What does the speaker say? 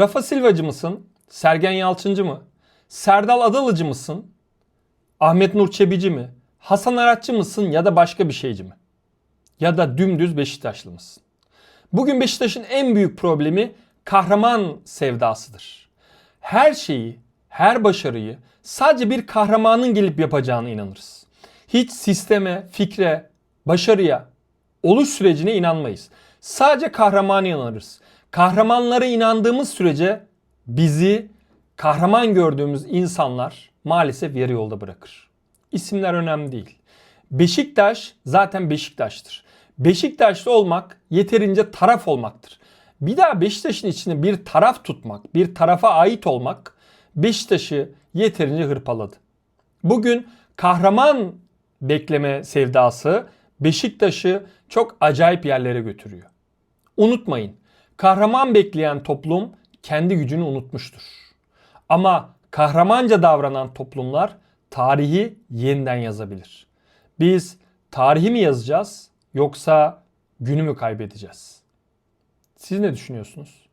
Rafa Silvacı mısın? Sergen Yalçıncı mı? Serdal Adalıcı mısın? Ahmet Nur Çebici mi? Hasan Aratçı mısın ya da başka bir şeyci mi? Ya da dümdüz Beşiktaşlı mısın? Bugün Beşiktaş'ın en büyük problemi kahraman sevdasıdır. Her şeyi, her başarıyı sadece bir kahramanın gelip yapacağına inanırız. Hiç sisteme, fikre, başarıya, oluş sürecine inanmayız. Sadece kahramana inanırız. Kahramanlara inandığımız sürece bizi kahraman gördüğümüz insanlar maalesef yarı yolda bırakır. İsimler önemli değil. Beşiktaş zaten Beşiktaş'tır. Beşiktaşlı olmak yeterince taraf olmaktır. Bir daha Beşiktaş'ın içinde bir taraf tutmak, bir tarafa ait olmak Beşiktaş'ı yeterince hırpaladı. Bugün kahraman bekleme sevdası Beşiktaş'ı çok acayip yerlere götürüyor. Unutmayın, kahraman bekleyen toplum kendi gücünü unutmuştur. Ama kahramanca davranan toplumlar tarihi yeniden yazabilir. Biz tarihi mi yazacağız yoksa günü mü kaybedeceğiz? Siz ne düşünüyorsunuz?